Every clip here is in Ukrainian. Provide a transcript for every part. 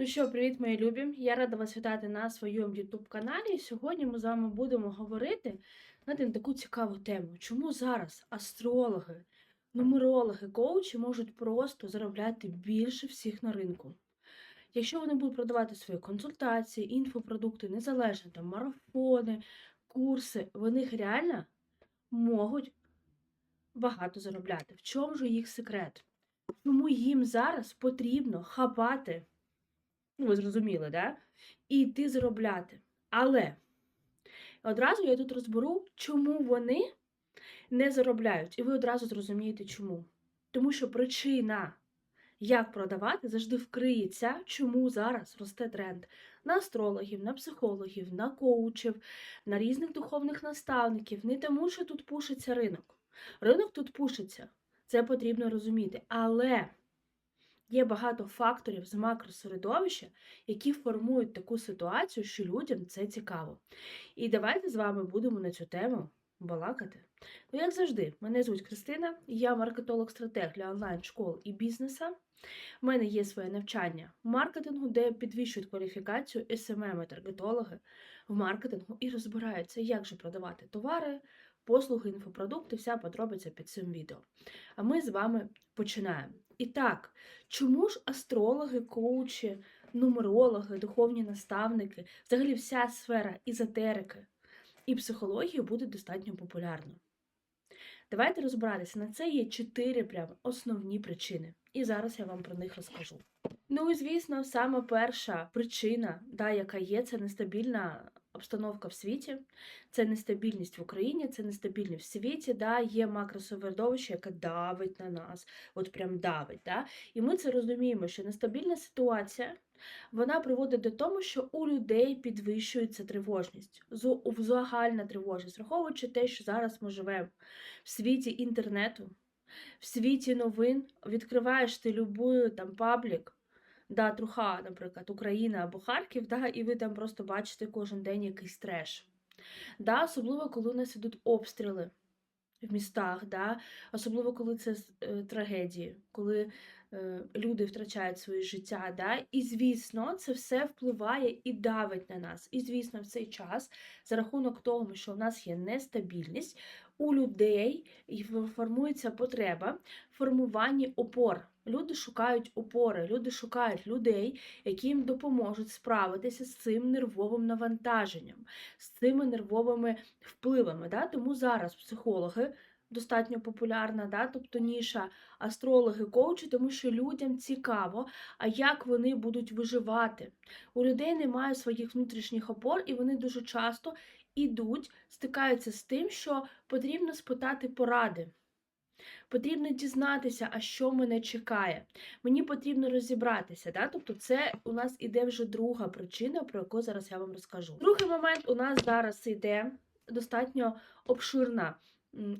Ну що, привіт, мої любі! Я рада вас вітати на своєму YouTube каналі. Сьогодні ми з вами будемо говорити знаєте, на таку цікаву тему. Чому зараз астрологи, нумерологи, коучі можуть просто заробляти більше всіх на ринку? Якщо вони будуть продавати свої консультації, інфопродукти, незалежно там марафони, курси, вони реально можуть багато заробляти. В чому ж їх секрет? Чому їм зараз потрібно хапати? Ну, ви зрозуміли, да? І йти заробляти. Але одразу я тут розберу, чому вони не заробляють. І ви одразу зрозумієте, чому. Тому що причина, як продавати, завжди вкриється, чому зараз росте тренд на астрологів, на психологів, на коучів, на різних духовних наставників. Не тому, що тут пушиться ринок. Ринок тут пушиться. Це потрібно розуміти. Але. Є багато факторів з макросередовища, які формують таку ситуацію, що людям це цікаво. І давайте з вами будемо на цю тему балакати. Ну, як завжди, мене звуть Кристина, я маркетолог-стратег для онлайн-школ і бізнеса. У мене є своє навчання в маркетингу, де підвищують кваліфікацію SMM і таргетологи в маркетингу і розбираються, як же продавати товари, послуги, інфопродукти, вся подробиця під цим відео. А ми з вами починаємо. І так, чому ж астрологи, коучі, нумерологи, духовні наставники, взагалі вся сфера ізотерики і психології буде достатньо популярною? Давайте розбиратися. На це є чотири прям основні причини. І зараз я вам про них розкажу. Ну і звісно, саме перша причина, да, яка є, це нестабільна обстановка в світі, це нестабільність в Україні, це нестабільність в світі, да, є макросевердовище, яке давить на нас, от прям давить. Да? І ми це розуміємо, що нестабільна ситуація вона приводить до того, що у людей підвищується тривожність, загальна тривожність, враховуючи те, що зараз ми живемо в світі інтернету, в світі новин, відкриваєш ти любую там паблік да, Труха, наприклад, Україна або Харків, да, і ви там просто бачите кожен день якийсь треш. Да, Особливо, коли у нас ідуть обстріли в містах, да, особливо, коли це е, трагедії, коли е, люди втрачають своє життя. Да, І, звісно, це все впливає і давить на нас. І, звісно, в цей час, за рахунок того, що в нас є нестабільність, у людей формується потреба в формуванні опор. Люди шукають опори, люди шукають людей, які їм допоможуть справитися з цим нервовим навантаженням, з цими нервовими впливами. Да? Тому зараз психологи достатньо популярна, да? тобто ніша астрологи, коучі, тому що людям цікаво, а як вони будуть виживати. У людей немає своїх внутрішніх опор, і вони дуже часто ідуть, стикаються з тим, що потрібно спитати поради. Потрібно дізнатися, а що мене чекає. Мені потрібно розібратися. Да? Тобто, це у нас іде вже друга причина, про яку зараз я вам розкажу. Другий момент у нас зараз іде достатньо обширна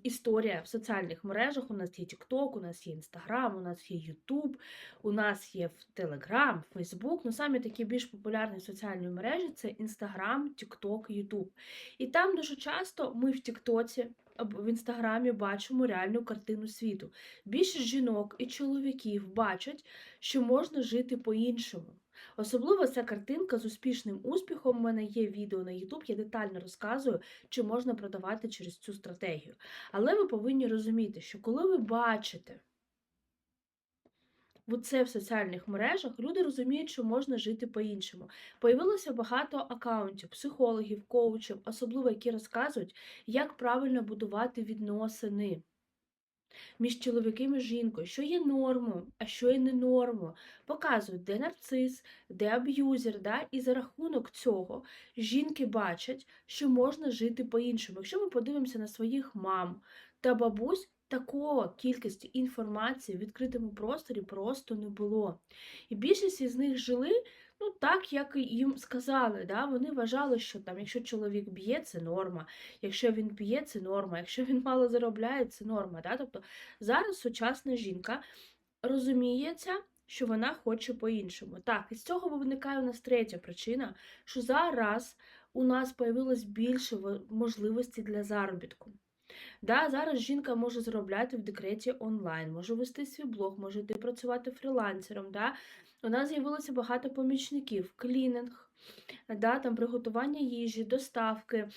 історія в соціальних мережах. У нас є TikTok, у нас є Instagram, у нас є YouTube, у нас є Telegram, Facebook. Ну, самі такі більш популярні соціальні мережі це Instagram, TikTok, YouTube. І там дуже часто ми в Тіктоці в інстаграмі бачимо реальну картину світу. Більшість жінок і чоловіків бачать, що можна жити по-іншому. Особливо ця картинка з успішним успіхом. У мене є відео на YouTube, я детально розказую, чи можна продавати через цю стратегію. Але ви повинні розуміти, що коли ви бачите це в соціальних мережах, люди розуміють, що можна жити по-іншому. Появилося багато акаунтів, психологів, коучів, особливо які розказують, як правильно будувати відносини між чоловіком і жінкою, що є нормою, а що є не нормою. Показують, де нарцис, де аб'юзер. Да? І за рахунок цього жінки бачать, що можна жити по-іншому. Якщо ми подивимося на своїх мам та бабусь, такого кількості інформації в відкритому просторі просто не було. І більшість із них жили ну, так, як їм сказали. Да? Вони вважали, що там, якщо чоловік б'є, це норма, якщо він п'є, це норма, якщо він мало заробляє, це норма. Да? Тобто зараз сучасна жінка розуміється. Що вона хоче по-іншому. Так, і з цього виникає у нас третя причина, що зараз у нас появилось більше можливостей для заробітку. Да, зараз жінка може заробляти в декреті онлайн, може вести свій блог, може йти працювати фрілансером. Да? У нас з'явилося багато помічників, клінінг, да, там приготування їжі, доставки.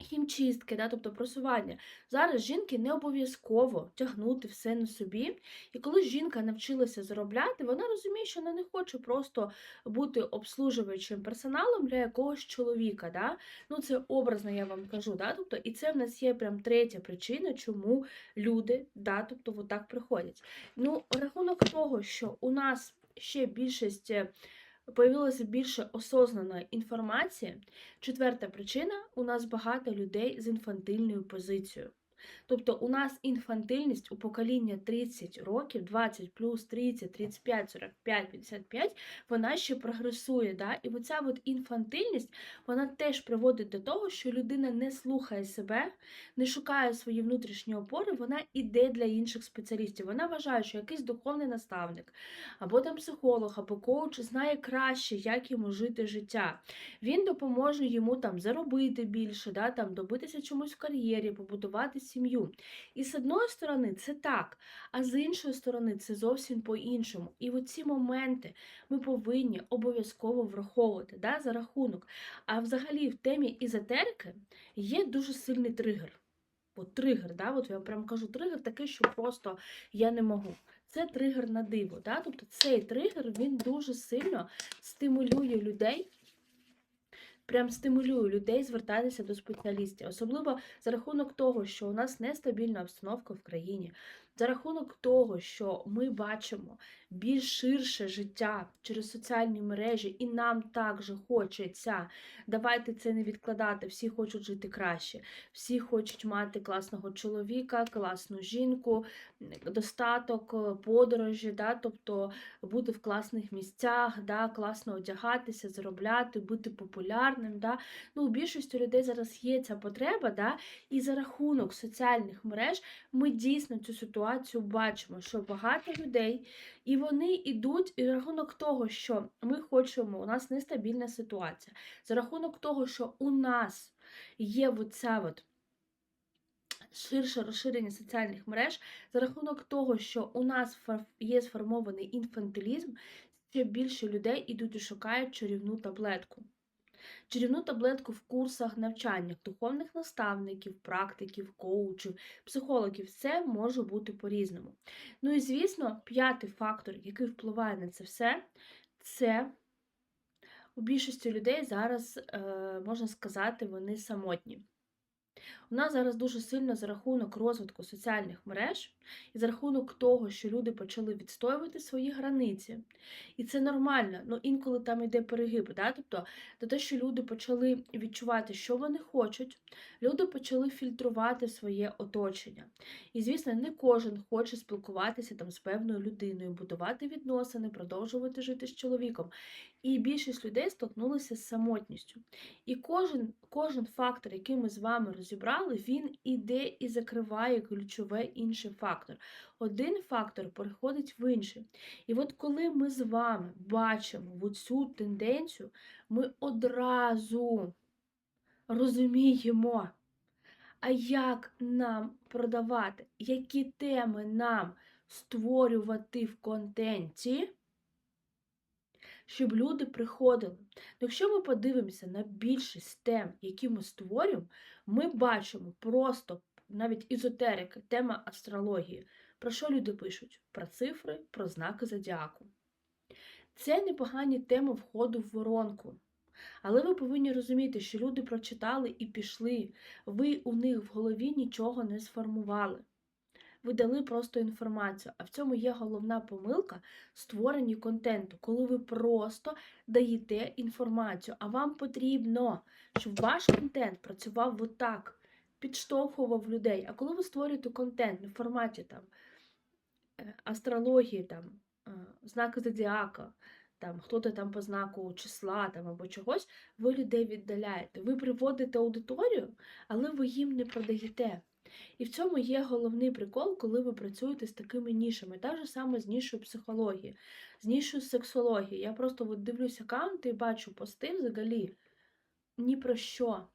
Хімчистки, да, тобто просування. Зараз жінки не обов'язково тягнути все на собі. І коли жінка навчилася заробляти, вона розуміє, що вона не хоче просто бути обслужуючим персоналом для якогось чоловіка. Да? Ну, це образно, я вам кажу. Да? Тобто, і це в нас є прям третя причина, чому люди да, тобто, отак приходять. Ну, рахунок того, що у нас ще більшість. Появилося більше осознаної інформації. Четверта причина у нас багато людей з інфантильною позицією. Тобто у нас інфантильність у покоління 30 років, 20 плюс 30, 35, 45, 55, вона ще прогресує. Да? І оця от інфантильність вона теж приводить до того, що людина не слухає себе, не шукає свої внутрішні опори, вона іде для інших спеціалістів. Вона вважає, що якийсь духовний наставник, або там психолог, або коуч знає краще, як йому жити життя. Він допоможе йому там заробити більше, да, там, добитися чомусь в кар'єрі, побудувати сім'ю. І з одної сторони, це так, а з іншої сторони, це зовсім по-іншому. І оці моменти ми повинні обов'язково враховувати да, за рахунок. А взагалі в темі езотерики є дуже сильний тригер. От тригер, да, от я прям кажу, тригер такий, що просто я не можу. Це тригер на диво. Да? Тобто цей тригер він дуже сильно стимулює людей. Прям стимулюю людей звертатися до спеціалістів, особливо за рахунок того, що у нас нестабільна обстановка в країні, за рахунок того, що ми бачимо більш ширше життя через соціальні мережі, і нам також хочеться. Давайте це не відкладати. Всі хочуть жити краще, всі хочуть мати класного чоловіка, класну жінку, достаток, е, подорожі, да, тобто бути в класних місцях, да, класно одягатися, заробляти, бути популярним. Да. Ну, у більшості людей зараз є ця потреба, да, і за рахунок соціальних мереж ми дійсно цю ситуацію бачимо, що багато людей, і вони йдуть і рахунок того, що ми хочемо, у нас нестабільна ситуація, за рахунок того, що у нас є оця от ширше розширення соціальних мереж, за рахунок того, що у нас є сформований інфантилізм, ще більше людей ідуть і шукають чарівну таблетку. Чарівну таблетку в курсах навчаннях духовних наставників, практиків, коучів, психологів. Це може бути по-різному. Ну і звісно, п'ятий фактор, який впливає на це все, це у більшості людей зараз, е, можна сказати, вони самотні. У нас зараз дуже сильно за рахунок розвитку соціальних мереж і за рахунок того, що люди почали відстоювати свої границі. І це нормально, ну інколи там йде перегиб. Да? Тобто, за те, що люди почали відчувати, що вони хочуть, люди почали фільтрувати своє оточення. І, звісно, не кожен хоче спілкуватися там з певною людиною, будувати відносини, продовжувати жити з чоловіком. І більшість людей столкнулися з самотністю. І кожен, кожен фактор, який ми з вами розібрали, він іде і закриває ключове інший фактор. Один фактор переходить в інший. І от коли ми з вами бачимо цю тенденцію, ми одразу розуміємо, а як нам продавати, які теми нам створювати в контенті щоб люди приходили. Якщо ми подивимося на більшість тем, які ми створюємо, ми бачимо просто навіть ізотерики, тема астрології. Про що люди пишуть? Про цифри, про знаки зодіаку. Це непогані теми входу в воронку. Але ви повинні розуміти, що люди прочитали і пішли. Ви у них в голові нічого не сформували ви дали просто інформацію. А в цьому є головна помилка створенні контенту, коли ви просто даєте інформацію. А вам потрібно, щоб ваш контент працював отак, підштовхував людей. А коли ви створюєте контент в форматі там е, астрології, там, е, знаки зодіака, там хто-то там по знаку числа там або чогось, ви людей віддаляєте. Ви приводите аудиторію, але ви їм не продаєте. І в цьому є головний прикол, коли ви працюєте з такими нішами. Так же саме з нішою психології, з нішою сексології. Я просто от дивлюсь аккаунти і бачу пости взагалі ні про що.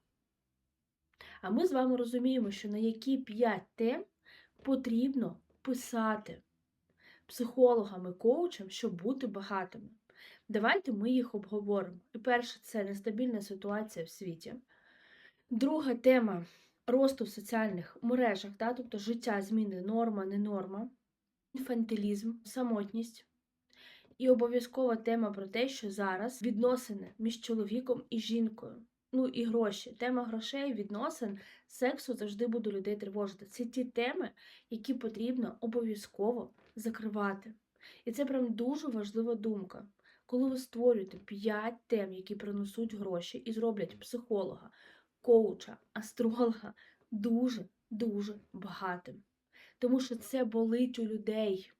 А ми з вами розуміємо, що на які 5 тем потрібно писати психологам і коучам, щоб бути багатими. Давайте ми їх обговоримо. І перше, це нестабільна ситуація в світі. Друга тема росту в соціальних мережах, да, тобто життя, зміни, норма, не норма, інфантилізм, самотність. І обов'язкова тема про те, що зараз відносини між чоловіком і жінкою. Ну і гроші. Тема грошей, відносин, сексу завжди буде людей тривожити. Це ті теми, які потрібно обов'язково закривати. І це прям дуже важлива думка. Коли ви створюєте 5 тем, які принесуть гроші і зроблять психолога, коуча, астролога дуже-дуже багатим. Тому що це болить у людей.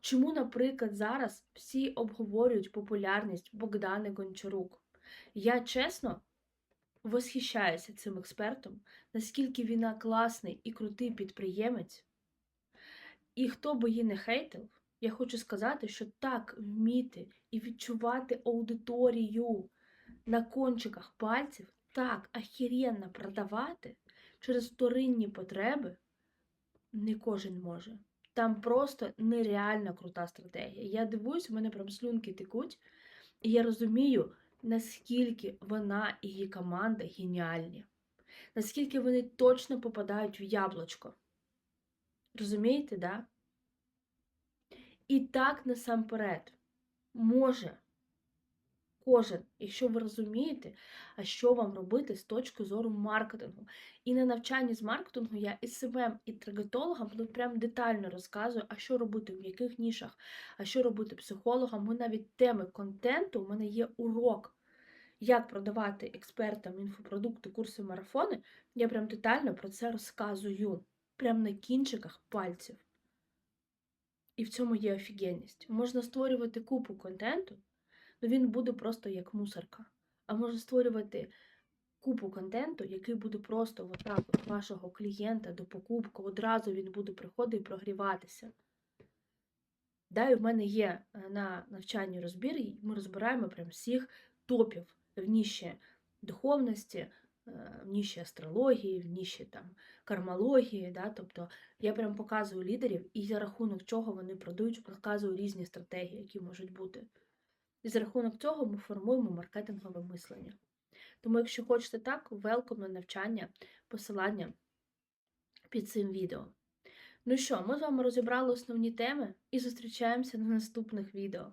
Чому, наприклад, зараз всі обговорюють популярність Богдани Гончарук? Я чесно восхищаюся цим експертом, наскільки він класний і крутий підприємець. І хто би її не хейтив, я хочу сказати, що так вміти і відчувати аудиторію на кончиках пальців, так ахіренно продавати через вторинні потреби не кожен може. Там просто нереально крута стратегія. Я дивуюсь, у мене прям слюнки текуть, і я розумію, наскільки вона і її команда геніальні, наскільки вони точно попадають в яблучко. Розумієте, да? І так насамперед може кожен, якщо ви розумієте, а що вам робити з точки зору маркетингу. І на навчанні з маркетингу я і СММ, і таргетологам ну, прям детально розказую, а що робити, в яких нішах, а що робити психологам. Ми навіть теми контенту, у мене є урок. Як продавати експертам інфопродукти, курси, марафони, я прям детально про це розказую. Прям на кінчиках пальців. І в цьому є офігенність. Можна створювати купу контенту, але він буде просто як мусорка. А можна створювати купу контенту, який буде просто отак от вашого клієнта до покупки, одразу він буде приходити і прогріватися. Да, і в мене є е, на навчанні розбір, і ми розбираємо прям всіх топів в ніші духовності, е, в ніші астрології, в ніші там кармології. Да? Тобто я прям показую лідерів і за рахунок чого вони продають, показую різні стратегії, які можуть бути. І за рахунок цього ми формуємо маркетингове мислення. Тому, якщо хочете так, велком на навчання, посилання під цим відео. Ну що, ми з вами розібрали основні теми і зустрічаємося на наступних відео.